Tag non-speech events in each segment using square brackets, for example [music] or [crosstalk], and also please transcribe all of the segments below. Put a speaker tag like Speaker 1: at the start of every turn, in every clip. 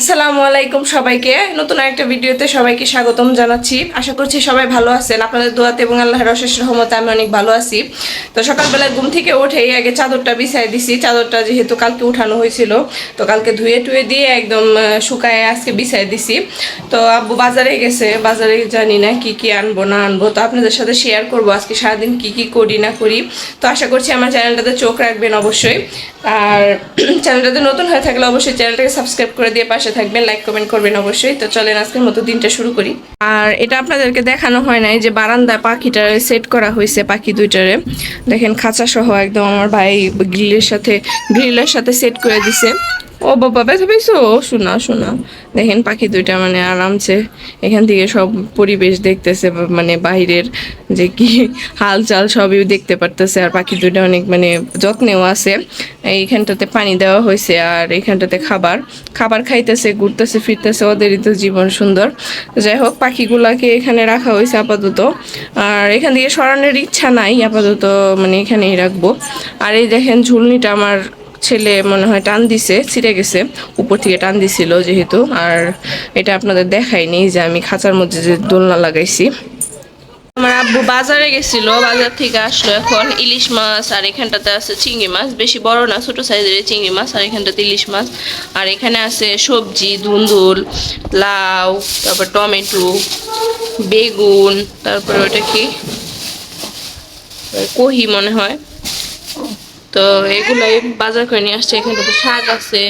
Speaker 1: আসসালামু আলাইকুম সবাইকে। নতুন একটা ভিডিওতে সবাইকে স্বাগতম জানাচ্ছি। আশা করছি সবাই ভালো আছেন। আপনাদের দোয়াতে এবং আল্লাহর অশেষ রহমতে আমি অনেক ভালো আছি। তো সকালবেলা ঘুম থেকে উঠেই আগে চাদরটা বিছাই দিছি। চাদরটা যেহেতু কালকে উঠানো হয়েছিল, তো কালকে ধুয়ে টুয়ে দিয়ে একদম শুকায় আজকে বিছাই দিছি। তো আব্বু বাজারে গেছে। বাজারে জানি না কি কি আনব, না আনব। তো আপনাদের সাথে শেয়ার করব আজকে সারাদিন কি কি করি, না করি। তো আশা করছি আমার চ্যানেলটাতে চোখ রাখবেন অবশ্যই। আর [clears throat] চ্যানেলটাতে নতুন হয়ে থাকলে অবশ্যই চ্যানেলটাকে সাবস্ক্রাইব করে দিয়ে পাশে থাকবেন লাইক কমেন্ট করবেন অবশ্যই। তো চলেন, আজকের মতো দিনটা শুরু করি। আর এটা আপনাদেরকে দেখানো হয় নাই যে বারান্দা পাখিটা সেট করা হয়েছে পাখি দুইটারে। দেখেন খাঁচা সহ একদম আমার ভাই গ্রিলের সাথে গ্রিলের সাথে সেট করে দিছে। ও বাবা, ব্যথা পেয়েছ শোনা শোনা। দেখেন পাখি দুইটা মানে আরামছে। এখান থেকে সব পরিবেশ দেখতেছে মানে বাইরের যে কি হালচাল সবই দেখতে পারতেছে। আর পাখি দুইটা অনেক মানে যত্নেও আছে। এইখানটাতে পানি দেওয়া হয়েছে আর এইখানটাতে খাবার। খাবার খাইতেছে, ঘুরতেছে, ফিরতেছে। ওদেরই তো জীবন সুন্দর। যাই হোক, পাখিগুলাকে এখানে রাখা হয়েছে আপাতত। আর এখান থেকে সরানোর ইচ্ছা নাই। আপাতত মানে এখানেই রাখব। আর এই দেখেন ঝুলনিটা আমার ছেলে মনে হয় টান দিছে, ছিঁড়ে গেছে। উপর থেকে টান দিছিল যেহেতু, আর এটা আপনাদের দেখাইনি যে আমি খাঁচার মধ্যে যে দোলনা লাগাইছি। আমার আব্বু বাজারে গেছিল, বাজার থেকে আসলো এখন ইলিশ মাছ, আর এখানটাতে আছে চিংড়ি মাছ। বেশি বড় না, ছোট সাইজের চিংড়ি মাছ, আর এখানটাতে ইলিশ মাছ। আর এখানে আছে সবজি ধুন্দুল লাউ, তারপর টমেটো, বেগুন, তারপরে ওটা কি? কহি মনে হয়। তো এগুলাই বাজার করে নিয়ে আসছে। এখানটাতে শাক আছে,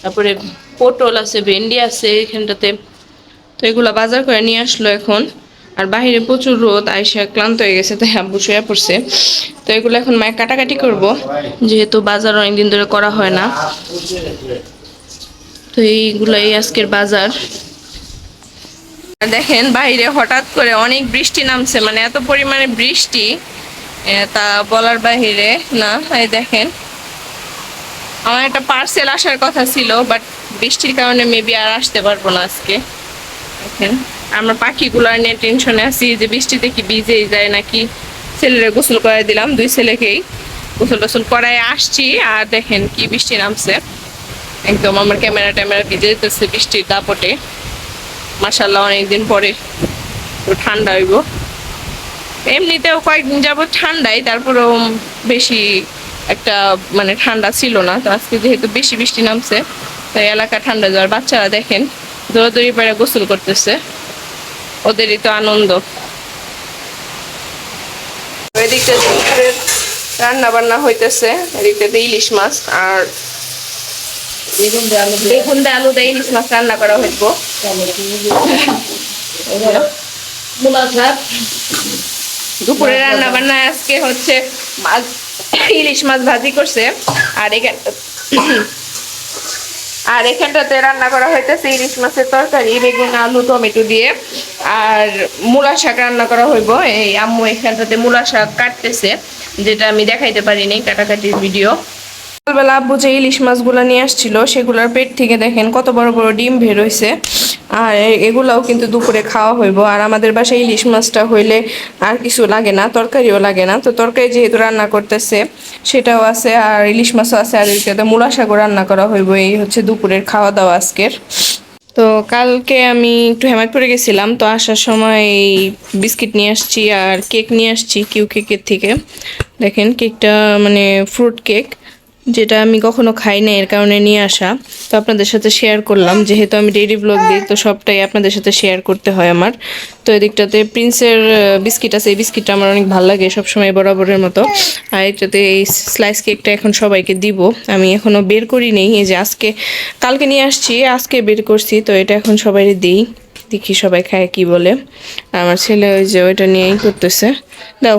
Speaker 1: তারপরে পটল আছে, ভেন্ডি আছে এখানটাতে। তো এগুলো বাজার করে নিয়ে আসলো এখন। আর বাইরে প্রচুর রোদ, আইসা ক্লান্ত হয়ে গেছে, তাই আব্বু শুয়ে পড়ছে। তো এগুলো এখন মায়ের কাটাকাটি করব, যেহেতু বাজার অনেকদিন ধরে করা হয় না। তো এইগুলাই আজকের বাজার। দেখেন বাইরে হঠাৎ করে অনেক বৃষ্টি নামছে মানে এত পরিমাণে বৃষ্টি। তা বলার বাহিরে, না, এই দেখেন। আমার একটা পার্সেল আসার কথা ছিল বাট বৃষ্টির কারণে মেবি আর আসতে পারব না আজকে। দেখেন, আমরা পাখিগুলো নিয়ে টেনশনে আছি, যে বৃষ্টিতে কি ভিজেই যায় নাকি? ছেলেরা গোসল করাই দিলাম, দুই ছেলেকেই গোসল টোসল করায় আসছি, আর দেখেন কি বৃষ্টি নামছে। একদম আমার ক্যামেরা ট্যামেরা ভিজে যেতেছে বৃষ্টির দাপটে। মাসাল্লাহ অনেকদিন পরে ঠান্ডা হইব। এমনিতেও কয়েকদিন যাবত ঠান্ডাই, তারপরেও বেশি একটা মানে ঠান্ডা ছিল না। তো আজকে যেহেতু বেশি বৃষ্টি নামছে, তাই এলাকা ঠান্ডা যাওয়ার বাচ্চারা দেখেন, দৌড়াদৌড়ি পেরে গোসল করতেছে। ওদেরই তো আনন্দ। এদিকটা রান্না বান্না হইতেছে এদিকটাতে ইলিশ মাছ আর বেগুন দিয়ে আলু দিয়ে ইলিশ মাছ রান্না করা হইব।
Speaker 2: মূলা
Speaker 1: দুপুরে রান্না বান্না আজকে হচ্ছে মাছ, ইলিশ মাছ ভাজি করছে। আর আর এখানটাতে রান্না করা হইতেছে ইলিশ মাছের তরকারি, বেগুন, আলু, টমেটো দিয়ে। আর মূলা শাক রান্না করা হইব। এই আম্মু এখানটাতে মূলা শাক কাটতেছে, যেটা আমি দেখাইতে পারিনি, কাটাকাটির ভিডিও। সকালবেলা আব্বু যে ইলিশ মাছগুলো নিয়ে আসছিল, সেগুলোর পেট থেকে দেখেন কত বড় বড় ডিম বের হয়েছে আর এগুলাও কিন্তু দুপুরে খাওয়া হইব। আর আমাদের বাসায় ইলিশ মাছটা হইলে আর কিছু লাগে না, তরকারিও লাগে না। তো তরকারি যেহেতু রান্না করতেছে, সেটাও আছে। আর ইলিশ মাছও আছে। আর এদিকে মূলা শাকও রান্না করা হইব। এই হচ্ছে দুপুরের খাওয়া দাওয়া আজকের। তো কালকে আমি একটু হেমায়তপুরে গেছিলাম। তো আসার সময় এই বিস্কিট নিয়ে আসছি আর কেক নিয়ে আসছি কিউ কেকের থেকে। দেখেন কেকটা মানে ফ্রুট কেক। যেটা আমি কখনো খাই না এর কারণে নিয়ে আসা। তো আপনাদের সাথে শেয়ার করলাম, যেহেতু আমি ডেইলি ব্লগ দিই, তো সবটাই আপনাদের সাথে শেয়ার করতে হয় আমার। তো এদিকটাতে প্রিন্সের বিস্কিট আছে, এই বিস্কিটটা আমার অনেক ভালো লাগে, সবসময় বরাবরের মতো। আর এটাতে এই স্লাইস কেকটা এখন সবাইকে দিব। আমি এখনও বের করি নেই, এই যে আজকে, কালকে নিয়ে আসছি, আজকে বের করছি, তো এটা এখন সবাই দিই। দেখি সবাই খায় কি বলে। আমার ছেলে ওই যে ওইটা নিয়েই করতেছে। দাও।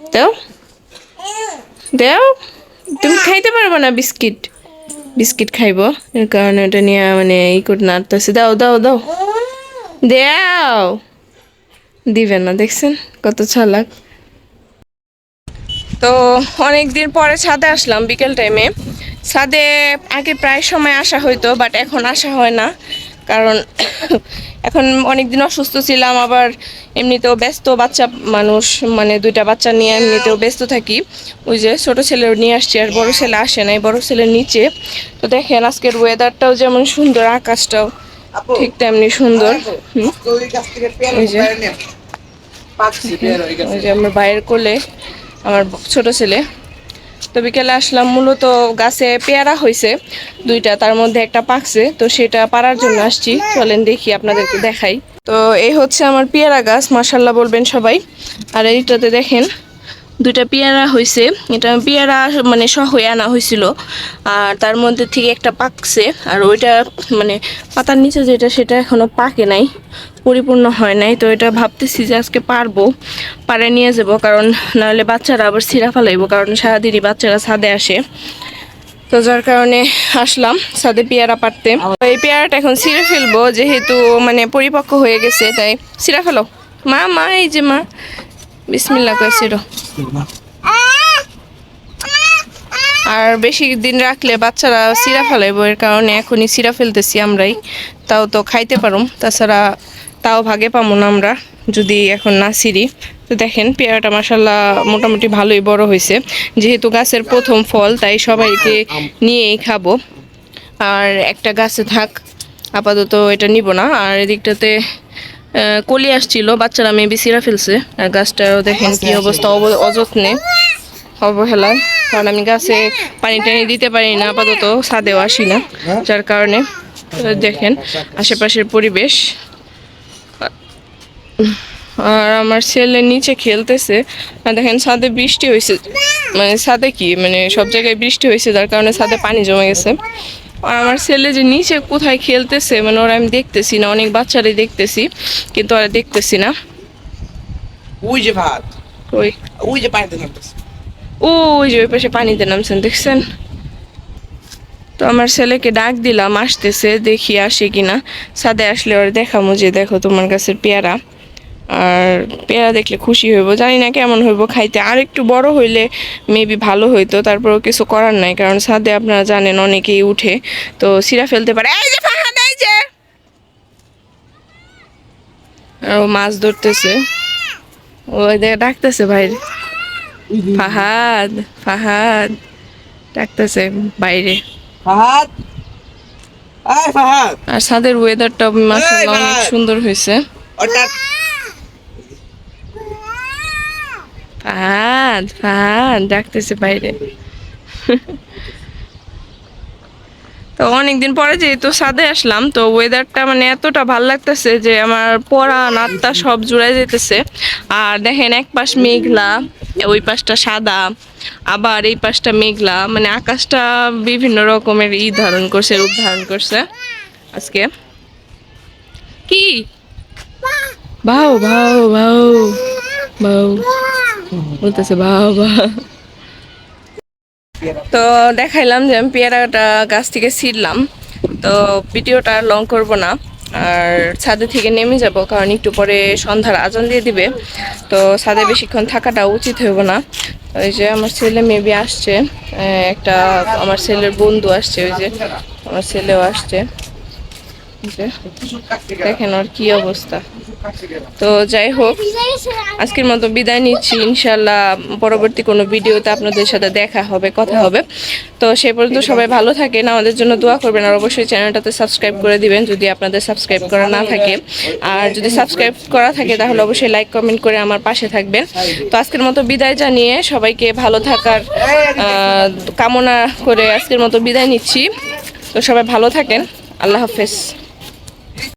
Speaker 1: দাও। দাও। তুমি খাইতে পারব না বিস্কিট? বিস্কিট খাইবো। এর কারণে ওটা নিয়ে মানে ই করে নাড়তেছে দাও দাও দাও। দাও। দিবে না, দেখছেন? কত চালাক। তো অনেক দিন পরে ছাদে আসলাম বিকেল টাইমে ছাদে আগে প্রায় সময় আসা হইতো বাট এখন আসা হয় না। কারণ [coughs] এখন অনেক দিন অসুস্থ ছিলাম আবার এমনিতেও ব্যস্ত বাচ্চা মানুষ মানে দুইটা বাচ্চা নিয়ে এমনিতেও ব্যস্ত থাকি। ওই যে ছোট ছেলে নিয়ে আসছি আর বড় ছেলে আসে নাই বড় ছেলের নিচে। তো দেখেন আজকের ওয়েদারটাও যেমন সুন্দর আকাশটাও ঠিক তেমনি সুন্দর। ওই যে ওই যে আমার বাইরের কোলে আমার ছোট ছেলে। তো বিকেলে আসলাম, মূলত গাছে পেয়ারা হয়েছে দুইটা তার মধ্যে একটা পাকছে, তো সেটা পারার জন্য আসছি। চলেন দেখি আপনাদেরকে দেখাই। তো এই হচ্ছে আমার পেয়ারা গাছ মাসাল্লাহ বলবেন সবাই। আর এইটাতে দেখেন দুইটা পেয়ারা হয়েছে এটা পেয়ারা মানে সহ আনা হয়েছিল আর তার মধ্যে থেকে একটা পাকছে। আর ওইটা মানে পাতার নিচে যেটা, সেটা এখনও পাকে নাই। পরিপূর্ণ হয় নাই। তো এটা ভাবতেছি যে আজকে পারব। পারে নিয়ে যাব, কারণ নাহলে বাচ্চারা আবার সিরা ফেলাইবো, কারণ সারাদিনই বাচ্চারা ছাদে আসে। তো যার কারণে আসলাম ছাদে পেয়ারা পারতে এই পেয়ারাটা এখন ছিঁড়ে ফেলব, যেহেতু মানে পরিপক্ক হয়ে গেছে, তাই ছিঁড়া ফেলো। মা মা, এই যে মা। বিসমিল্লা করে ছিড়ো আর বেশি দিন রাখলে বাচ্চারা সিরা ফেলাইব, এর কারণে এখনই সিরা ফেলতেছি আমরাই। তাও তো খাইতে পারুম, তাছাড়া তাও ভাগে পাবো না আমরা, যদি এখন না সিরি। তো দেখেন, পেয়ারাটা মাসাল্লাহ মোটামুটি ভালোই বড় হয়েছে যেহেতু গাছের প্রথম ফল, তাই সবাইকে নিয়েই খাব। আর একটা গাছে থাক, আপাতত এটা নিব না। আর এদিকটাতে কলি আসছিল, বাচ্চারা মেবি সিরা ফেলছে। আর গাছটাও দেখেন কি অবস্থা, অব- অযত্নে অবহেলায় কারণ আমি গাছে পানি টানি দিতে পারি না, আপাতত ছাদেও আসি না, যার কারণে দেখেন আশেপাশের পরিবেশ। আর আমার ছেলে নিচে খেলতেছে দেখেন ছাদে বৃষ্টি হয়েছে মানে ছাদে কি মানে সব জায়গায় বৃষ্টি হয়েছে যার কারণে ছাদে পানি জমে গেছে। আর আমার ছেলে যে নিচে কোথায় খেলতেছে মানে ওরা আমি দেখতেছি না অনেক বাচ্চারাই দেখতেছি কিন্তু ওরা দেখতেছি না।
Speaker 3: ওই যে ভাত।
Speaker 1: ওই।
Speaker 3: ওই যে পানিতে নামতেছে।
Speaker 1: ওই যে ওই পাশে পানিতে নামছেন দেখছেন? তো আমার ছেলেকে ডাক দিলাম আসতেছে দেখি আসে কিনা। সাদে আসলে ওর দেখামো যে দেখো তোমার কাছের পেয়ারা। আর পেয়ারা দেখলে খুশি হইব। জানি না কেমন হইব খাইতে আর একটু বড় হইলে মেবি ভালো হইতো তারপরেও কিছু করার নাই কারণ সাদে আপনারা জানেন অনেকেই উঠে তো সিরা ফেলতে পারে। এই যে ফাহাদ এই যে! আর ও মাছ ধরতেছে। ও দেখে ডাকতেছে বাইরে ফাহাদ ফাহাদ ডাকতেছে বাইরে।
Speaker 3: ফাহাদ!
Speaker 1: আর ছাদের ওয়েদারটা মাসাল্লাহ। অনেক সুন্দর হয়েছে
Speaker 3: ওটা
Speaker 1: ফাহাদ ফাহাদ, ডাকতেছে বাইরে। তো অনেকদিন পরে যেহেতু ছাদে আসলাম, তো ওয়েদারটা মানে এতটা ভালো লাগতেছে যে আমার পড়া নাত্তা সব জুড়ে যেতেছে। আর দেখেন এক পাশ মেঘলা, ওই পাশটা সাদা, আবার এই পাশটা মেঘলা মানে আকাশটা বিভিন্ন রকমের ই ধারণ করছে, রূপ ধারণ করছে আজকে। কি? ভাও ভাও ভাও ভাও বলতেছে ভাও তো দেখাইলাম যে আমি পেয়ারাটা গাছ থেকে ছিঁড়লাম। তো ভিডিওটা লং করব না। আর ছাদে থেকে নেমে যাব, কারণ একটু পরে সন্ধ্যার আজান দিয়ে দিবে। তো ছাদে বেশিক্ষণ থাকাটা উচিত হইব না। ওই যে আমার ছেলে মেবি আসছে। একটা আমার ছেলের বন্ধু আসছে, ওই যে আমার ছেলেও আসছে। দেখেন ওর কি অবস্থা। তো যাই হোক, আজকের মতো বিদায় নিচ্ছি। ইনশাল্লাহ পরবর্তী কোনো ভিডিওতে আপনাদের সাথে দেখা হবে, কথা হবে। তো সে পর্যন্ত সবাই ভালো থাকেন, আমাদের জন্য দোয়া করবেন। আর অবশ্যই চ্যানেলটাতে সাবস্ক্রাইব করে দিবেন যদি আপনাদের সাবস্ক্রাইব করা না থাকে। আর যদি সাবস্ক্রাইব করা থাকে, তাহলে অবশ্যই লাইক, কমেন্ট করে আমার পাশে থাকবেন। তো আজকের মতো বিদায় জানিয়ে সবাইকে ভালো থাকার কামনা করে আজকের মতো বিদায় নিচ্ছি। তো সবাই ভালো থাকেন। আল্লাহ হাফেজ।